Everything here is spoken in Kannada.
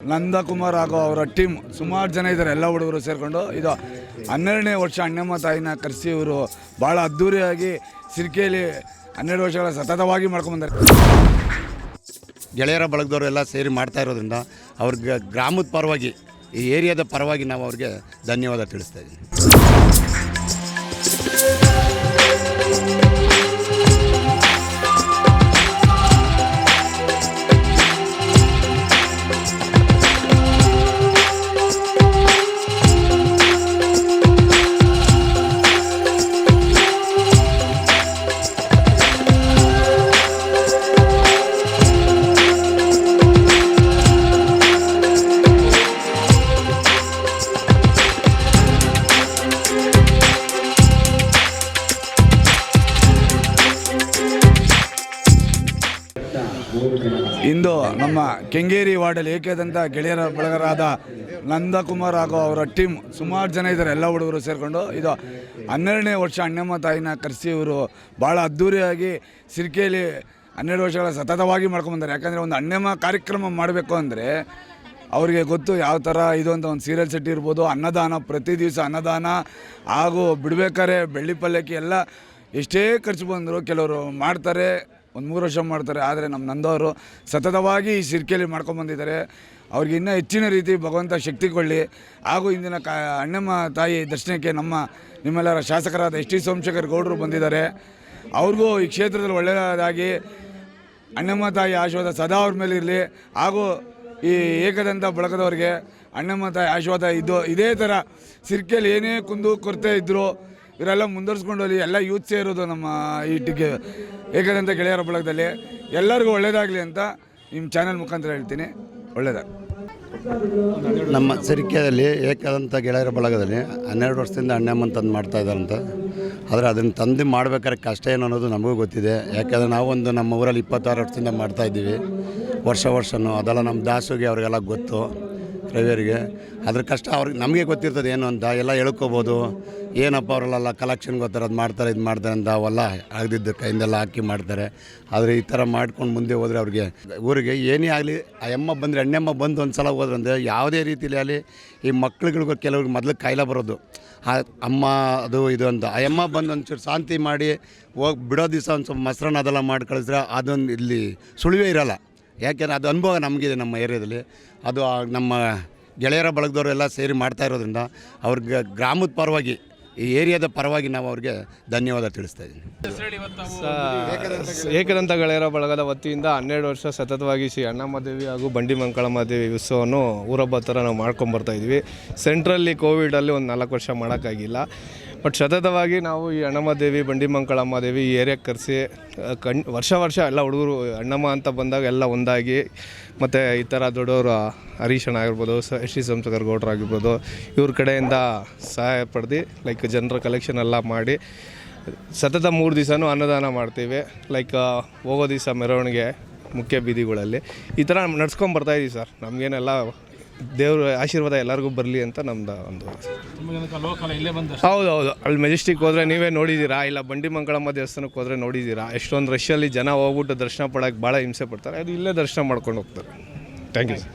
ನಂದಕುಮಾರ್ ಹಾಗೂ ಅವರ ಟೀಮ್ ಸುಮಾರು ಜನ ಇದ್ದಾರೆ, ಎಲ್ಲ ಹುಡುಗರು ಸೇರಿಕೊಂಡು. ಇದು ಹನ್ನೆರಡನೇ ವರ್ಷ ಅಣ್ಣಮ್ಮ ತಾಯಿನ ಕರೆಸಿ ಇವರು ಭಾಳ ಅದ್ಧೂರಿಯಾಗಿ ಸಿರಿಕೆಯಲ್ಲಿ ಹನ್ನೆರಡು ವರ್ಷಗಳ ಸತತವಾಗಿ ಮಾಡ್ಕೊಂಬಂದಾರೆ ಗೆಳೆಯರ ಬಳಗದವರು ಎಲ್ಲ ಸೇರಿ ಮಾಡ್ತಾ ಇರೋದ್ರಿಂದ ಅವ್ರಿಗೆ ಗ್ರಾಮದ ಪರವಾಗಿ, ಈ ಏರಿಯಾದ ಪರವಾಗಿ ನಾವು ಅವ್ರಿಗೆ ಧನ್ಯವಾದ ತಿಳಿಸ್ತಾ ಇದ್ದೀವಿ ಇಂದು ನಮ್ಮ ಕೆಂಗೇರಿ ವಾರ್ಡಲ್ಲಿ ಏಕದಂತ ಗೆಳೆಯರ ಬಳಗರಾದ ನಂದಕುಮಾರ್ ಹಾಗೂ ಅವರ ಟೀಮ್ ಸುಮಾರು ಜನ ಇದ್ದಾರೆ, ಎಲ್ಲ ಹುಡುಗರು ಸೇರಿಕೊಂಡು. ಇದು ಹನ್ನೆರಡನೇ ವರ್ಷ ಅಣ್ಣಮ್ಮ ತಾಯಿನ ಕರೆಸಿ ಇವರು ಭಾಳ ಅದ್ಧೂರಿಯಾಗಿ ಸಿರಿಕೆಯಲ್ಲಿ ಹನ್ನೆರಡು ವರ್ಷಗಳ ಸತತವಾಗಿ ಮಾಡ್ಕೊಂಬಂದಾರೆ ಯಾಕಂದರೆ ಒಂದು ಅಣ್ಣಮ್ಮ ಕಾರ್ಯಕ್ರಮ ಮಾಡಬೇಕು ಅಂದರೆ ಅವರಿಗೆ ಗೊತ್ತು ಯಾವ ಥರ ಇದು ಅಂತ ಒಂದು ಸೀರಿಯಲ್ ಸೆಟ್ ಇರ್ಬೋದು. ಅನ್ನದಾನ, ಪ್ರತಿ ದಿವಸ ಅನ್ನದಾನ ಹಾಗೂ ಬಿಡ್ಬೇಕಾರೆ ಬೆಳ್ಳಿ ಪಲ್ಯಕ್ಕೆ ಎಲ್ಲ ಎಷ್ಟೇ ಖರ್ಚು ಬಂದರೂ ಕೆಲವರು ಮಾಡ್ತಾರೆ. ಒಂದು ಮೂರು ವರ್ಷ ಮಾಡ್ತಾರೆ, ಆದರೆ ನಮ್ಮ ನಂದವರು ಸತತವಾಗಿ ಈ ಸಿರ್ಕೆಯಲ್ಲಿ ಮಾಡ್ಕೊಂಬಂದಿದ್ದಾರೆ ಅವ್ರಿಗೆ ಇನ್ನೂ ಹೆಚ್ಚಿನ ರೀತಿ ಭಗವಂತ ಶಕ್ತಿ ಕೊಳ್ಳಿ ಹಾಗೂ ಇಂದಿನ ಕಾ, ಅಣ್ಣಮ್ಮ ತಾಯಿ ದರ್ಶನಕ್ಕೆ ನಮ್ಮ, ನಿಮ್ಮೆಲ್ಲರ ಶಾಸಕರಾದ ಎಸ್ ಟಿ ಸೋಮಶೇಖರ್ ಗೌಡರು ಬಂದಿದ್ದಾರೆ. ಅವ್ರಿಗೂ ಈ ಕ್ಷೇತ್ರದಲ್ಲಿ ಒಳ್ಳೆಯದಾಗಿ ಅಣ್ಣಮ್ಮ ತಾಯಿ ಆಶೀರ್ವಾದ ಸದಾ ಅವ್ರ ಮೇಲೆ ಇರಲಿ. ಹಾಗೂ ಈ ಏಕದಂತ ಬಳಗದವ್ರಿಗೆ ಅಣ್ಣಮ್ಮ ತಾಯಿ ಆಶೀರ್ವಾದ ಇದ್ದು, ಇದೇ ಥರ ಸಿರ್ಕೆಯಲ್ಲಿ ಏನೇ ಕುಂದು ಕೊರತೆ ಇದ್ದರು ಇವರೆಲ್ಲ ಮುಂದುವರ್ಸ್ಕೊಂಡು ಹೋಗಿ ಎಲ್ಲ ಯೂತ್ ಸೇರೋದು ನಮ್ಮ ಈ ಏಕದಂತ ಗೆಳೆಯರ ಬಳಗದಲ್ಲಿ ಎಲ್ಲರಿಗೂ ಒಳ್ಳೆಯದಾಗಲಿ ಅಂತ ನಿಮ್ಮ ಚಾನಲ್ ಮುಖಾಂತರ ಹೇಳ್ತೀನಿ. ಒಳ್ಳೆಯದ ನಮ್ಮ ಸಿರಿಕೆಯಲ್ಲಿ ಏಕದಂತ ಗೆಳೆಯರ ಬಳಗದಲ್ಲಿ ಹನ್ನೆರಡು ವರ್ಷದಿಂದ ಅಣ್ಣಮ್ಮನ ತಂದು ಮಾಡ್ತಾ ಇದ್ದಾರಂತ ಆದರೆ ಅದನ್ನು ತಂದು ಮಾಡ್ಬೇಕಾದ್ರೆ ಕಷ್ಟ ಏನು ಅನ್ನೋದು ನಮಗೂ ಗೊತ್ತಿದೆ. ಯಾಕೆಂದರೆ ನಾವೊಂದು ನಮ್ಮ ಊರಲ್ಲಿ ಇಪ್ಪತ್ತಾರು ವರ್ಷದಿಂದ ಮಾಡ್ತಾ ಇದ್ದೀವಿ. ವರ್ಷ ವರ್ಷವೂ ಅದೆಲ್ಲ ನಮ್ಮ ದಾಸುಗೆ ಅವರಿಗೆಲ್ಲ ಗೊತ್ತು. ರವಿಯರಿಗೆ ಅದ್ರ ಕಷ್ಟ ಅವ್ರಿಗೆ ನಮಗೆ ಗೊತ್ತಿರ್ತದೆ ಏನು ಅಂತ, ಎಲ್ಲ ಹೇಳ್ಕೋಬೋದು. ಏನಪ್ಪ ಅವರೆಲ್ಲ ಕಲೆಕ್ಷನ್ ಗೊತ್ತಾರೆ ಅದು ಮಾಡ್ತಾರೆ, ಇದು ಮಾಡ್ತಾರೆ ಅಂತ ಅವೆಲ್ಲ ಆಗದಿದ್ದು ಕೈಯಿಂದೆಲ್ಲ ಹಾಕಿ ಮಾಡ್ತಾರೆ. ಆದರೆ ಈ ಥರ ಮಾಡ್ಕೊಂಡು ಮುಂದೆ ಹೋದರೆ ಅವ್ರಿಗೆ ಊರಿಗೆ ಏನೇ ಆಗಲಿ, ಆ ಎಮ್ಮ ಬಂದರೆ ಅಣ್ಣೆಮ್ಮ ಬಂದು ಒಂದು ಸಲ ಹೋದ್ರಂದ್ರೆ ಯಾವುದೇ ರೀತಿಯಲ್ಲಿ ಆಗಲಿ ಈ ಮಕ್ಳುಗಳಿಗೂ ಕೆಲವ್ರಿಗೆ ಮೊದಲು ಕಾಯಿಲೆ ಬರೋದು. ಆ ಅಮ್ಮ ಅದು ಇದು ಅಂತ. ಆ ಅಮ್ಮ ಬಂದು ಒಂಚೂರು ಶಾಂತಿ ಮಾಡಿ ಹೋಗಿ ಬಿಡೋ ದಿವಸ ಒಂದು ಸ್ವಲ್ಪ ಮೊಸರನ್ನ ಅದೆಲ್ಲ ಮಾಡಿ ಕಳಿಸಿದ್ರೆ ಅದೊಂದು ಇಲ್ಲಿ ಸುಳಿವೇ ಇರಲ್ಲ. ಯಾಕೆಂದರೆ ಅದು ಅನುಭವ ನಮಗಿದೆ ನಮ್ಮ ಏರಿಯಾದಲ್ಲಿ. ಅದು ನಮ್ಮ ಗೆಳೆಯರ ಬಳಗದವರೆಲ್ಲ ಸೇರಿ ಮಾಡ್ತಾ ಇರೋದ್ರಿಂದ ಅವ್ರಿಗೆ ಗ್ರಾಮದ ಪರವಾಗಿ, ಈ ಏರಿಯಾದ ಪರವಾಗಿ ನಾವು ಅವ್ರಿಗೆ ಧನ್ಯವಾದ ತಿಳಿಸ್ತಾ ಇದ್ದೀನಿ. ಏಕದಂತ ಗೆಳೆಯರ ಬಳಗದ ವತಿಯಿಂದ ಹನ್ನೆರಡು ವರ್ಷ ಸತತವಾಗಿ ಶ್ರೀ ಅಣ್ಣಮ್ಮ ದೇವಿ ಹಾಗೂ ಬಂಡಿ ಮಂಕಳಮ್ಮ ದೇವಿ ಉತ್ಸವವನ್ನು ಊರಬ್ಬ ಥರ ನಾವು ಮಾಡ್ಕೊಂಡು ಇದ್ವಿ. ಸೆಂಟ್ರಲ್ಲಿ ಕೋವಿಡಲ್ಲಿ ಒಂದು ನಾಲ್ಕು ವರ್ಷ ಮಾಡೋಕ್ಕಾಗಿಲ್ಲ. ಬಟ್ ಸತತವಾಗಿ ನಾವು ಈ ಅಣ್ಣಮ್ಮ ದೇವಿ ಬಂಡಿಮಂಕಳಮ್ಮ ದೇವಿ ಈ ಏರಿಯಾಕ್ಕೆ ಕರೆಸಿ ಕಣ್, ವರ್ಷ ವರ್ಷ ಎಲ್ಲ ಹುಡುಗರು ಅಣ್ಣಮ್ಮ ಅಂತ ಬಂದಾಗ ಎಲ್ಲ ಒಂದಾಗಿ, ಮತ್ತು ಈ ಥರ ದೊಡ್ಡವರು ಹರೀಶಣ್ಣ ಆಗಿರ್ಬೋದು, ಸ ಎಸ್ ಟಿ ಸಂಸಕರ್ ಗೌಡ್ರು ಆಗಿರ್ಬೋದು, ಇವ್ರ ಕಡೆಯಿಂದ ಸಹಾಯ ಪಡೆದು ಲೈಕ್ ಜನರ ಕಲೆಕ್ಷನ್ ಎಲ್ಲ ಮಾಡಿ, ಸತತ ಮೂರು ದಿವಸನೂ ಅನ್ನದಾನ ಮಾಡ್ತೀವಿ. ಲೈಕ್ ಹೋಗೋ ದಿವಸ ಮೆರವಣಿಗೆ ಮುಖ್ಯ ಬೀದಿಗಳಲ್ಲಿ. ಈ ಥರ ನಡ್ಸ್ಕೊಂಡು ಬರ್ತಾ ಇದೀವಿ ಸರ್. ನಮಗೇನೆಲ್ಲ ದೇವ್ರ ಆಶೀರ್ವಾದ ಎಲ್ಲರಿಗೂ ಬರಲಿ ಅಂತ ನಮ್ದು ಒಂದು ಹೌದು ಹೌದು ಅಲ್ಲಿ ಮೆಜೆಸ್ಟಿಕ್ ಹೋದರೆ ನೀವೇ ನೋಡಿದ್ದೀರಾ ಇಲ್ಲ ಬಂಡಿ ಮಂಗಳಮ್ಮ ದೇವಸ್ಥಾನಕ್ಕೆ ಹೋದ್ರೆ ನೋಡಿದ್ದೀರಾ ಎಷ್ಟೊಂದು ರಶ್ಶಲ್ಲಿ ಜನ ಹೋಗ್ಬಿಟ್ಟು ದರ್ಶನ ಪಡೋಕ್ಕೆ ಭಾಳ ಹಿಂಸೆ ಪಡ್ತಾರೆ. ಅದು ಇಲ್ಲೇ ದರ್ಶನ ಮಾಡ್ಕೊಂಡು ಹೋಗ್ತಾರೆ. Thank you sir